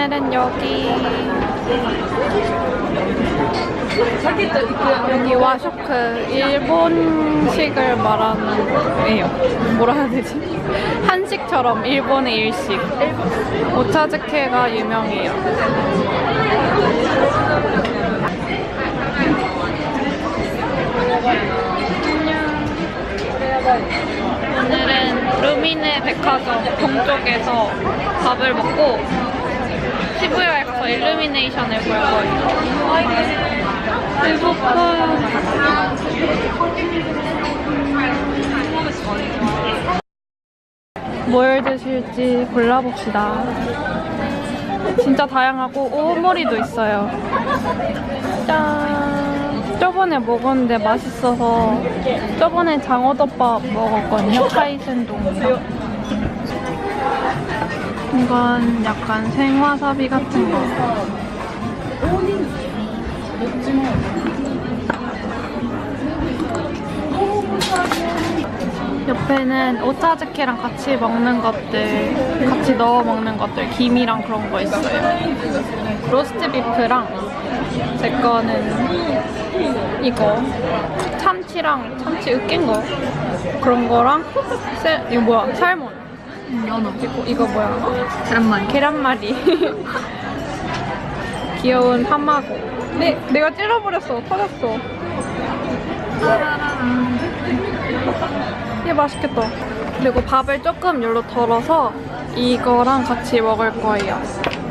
오늘은 여기 여기 와쇼크 일본식을 말하는 에요. 뭐라 해야 되지? 한식처럼 일본의 일식. 오차즈케가 유명해요. 오늘은 루미네 백화점 동쪽에서 밥을 먹고 시부야에 가서 일루미네이션을 볼 거예요. 배고파요. 뭘 드실지 골라봅시다. 진짜 다양하고 오모리도 있어요. 짠! 저번에 먹었는데 맛있어서 저번에 장어덮밥 먹었거든요. 카이센동이요. 이건 약간 생와사비 같은 거. 옆에는 오차즈케랑 같이 먹는 것들, 같이 넣어 먹는 것들, 김이랑 그런 거 있어요. 로스트 비프랑 제 거는 이거 참치랑 참치 으깬 거 그런 거랑 셀 이거 뭐야 살몬 연어. 이거 이거 뭐야 계란말이. 계란말이. 귀여운 타마고. 네 내가 찔러버렸어. 터졌어. 얘 맛있겠다. 그리고 밥을 조금 열로 덜어서 이거랑 같이 먹을 거예요.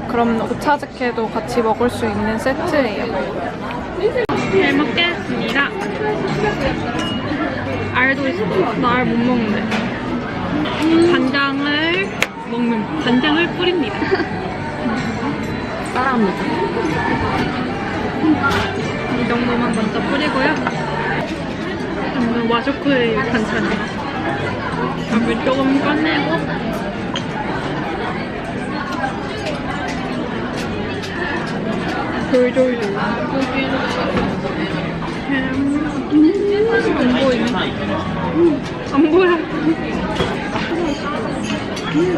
그럼 오차즈케도 같이 먹을 수 있는 세트예요. 잘 먹겠습니다. 알도 있어. 나알못 먹는데. 간장을 먹는 간장을 뿌립니다. 따라합니다. 이 정도만 먼저 뿌리고요. 이건 와쇼크의 반찬이에요 밥을 조금 꺼내고. 돌돌돌 안 보이네 안 보여 이게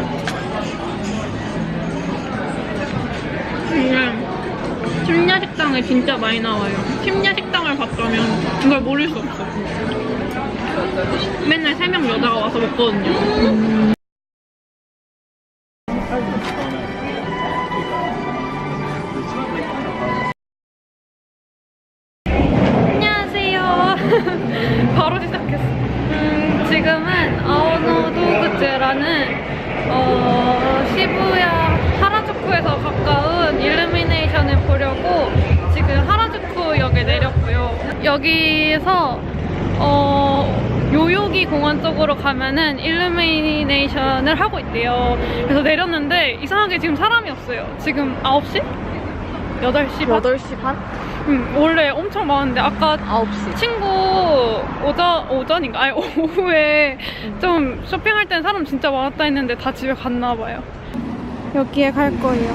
심야식당에 진짜 많이 나와요 심야식당을 갔다면 이걸 모를 수 없어 맨날 세명 여자가 와서 먹거든요 안녕하세요. 바로 시작했어. 음, 지금은 아오노도그즈라는 어, 시부야 하라주쿠에서 가까운 일루미네이션을 보려고 지금 하라주쿠역에 내렸고요. 여기에서 어, 요요기 공원 쪽으로 가면은 일루미네이션을 하고 있대요. 그래서 내렸는데 이상하게 지금 사람이 없어요. 지금 9시? 8시 반? 8시 반? 응, 원래 엄청 많은데 아까 9시. 친구 오전, 오전인가? 아니 오후에 좀 쇼핑할 땐 사람 진짜 많았다 했는데 다 집에 갔나 봐요. 여기에 갈 거예요.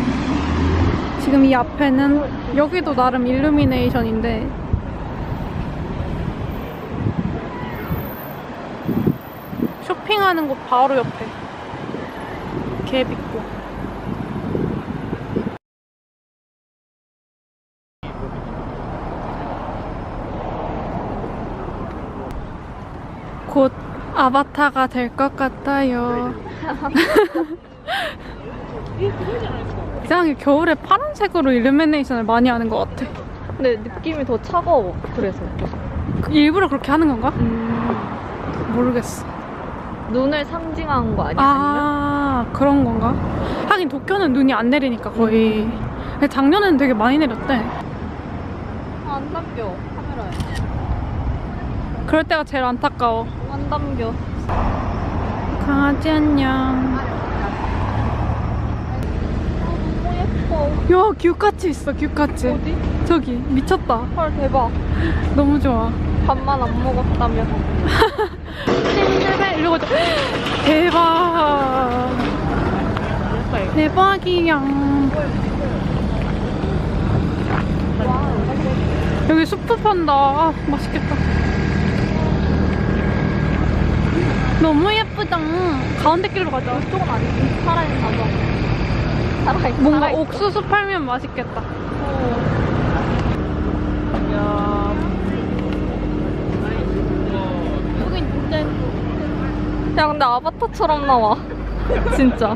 지금 이 앞에는 여기도 나름 일루미네이션인데 쇼핑하는 곳 바로 옆에 갭 있고 곧 아바타가 될 것 같아요. 이상하게 겨울에 파란색으로 일루미네이션을 많이 하는 것 같아. 근데 느낌이 더 차가워. 그래서. 그 일부러 그렇게 하는 건가? 음, 모르겠어. 눈을 상징한 거 아니야? 아니면? 아, 그런 건가? 하긴 도쿄는 눈이 안 내리니까 거의. 근데 작년에는 되게 많이 내렸대. 안 담겨. 카메라에. 그럴 때가 제일 안타까워. 안 담겨. 강아지 안녕. 너무 예뻐. 야, 규카치 있어, 규카치. 어디? 저기, 미쳤다. 헐, 대박. 너무 좋아. 밥만 안 먹었다며. 이러고 저- 대박 대박이야 여기 수프 판다 아, 맛있겠다 너무 예쁘다 가운데 길로 가자 이쪽은 아니지. 살아있는 가자. 살아있 뭔가 살아있어. 옥수수 팔면 맛있겠다. 이야. 여긴 진짜 야 근데 아바타처럼 나와. 진짜.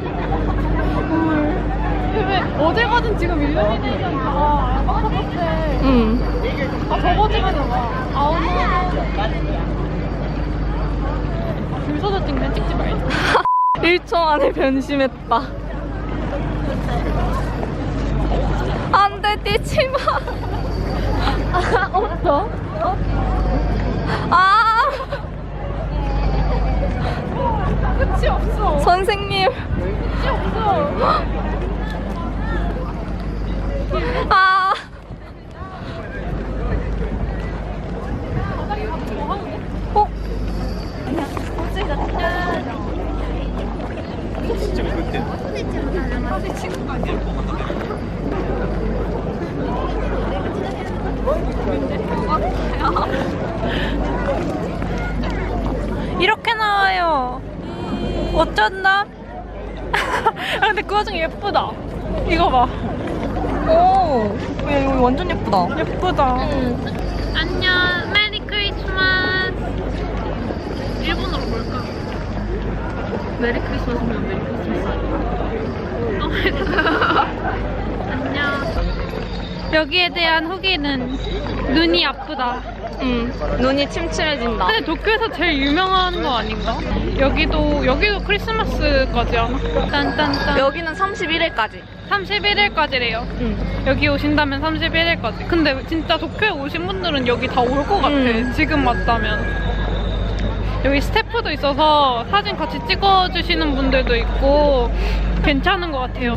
왜 어딜 가든 지금 일루미네이션 다 똑같아. 응. 아 저거 찍으면 와. 아우 줄 서서 찍네 찍지 말자. 1초 안에 변심했다. 안 돼, 뛰지 마. 아 없어? 아, 끝이 없어. 선생님. 끝이 없어. 아. 어? 이렇게 나와요. 어쩐다? 아 근데 그 와중에 예쁘다. 이거 봐. 오. 야, 여기 완전 예쁘다. 예쁘다. 응. 안녕. 메리 크리스마스. 일본어로 뭘까? 메리 크리스마스면 메리 크리스마스. 안녕. 여기에 대한 후기는 눈이 아프다. 응. 눈이 침침해진다. 근데 도쿄에서 제일 유명한 거 아닌가? 여기도 여기도 크리스마스까지 하나? 딴딴딴. 여기는 31일까지. 31일까지래요. 응. 여기 오신다면 31일까지. 근데 진짜 도쿄에 오신 분들은 여기 다 올 것 같아. 음. 지금 왔다면. 여기 스태프도 있어서 사진 같이 찍어주시는 분들도 있고 괜찮은 것 같아요.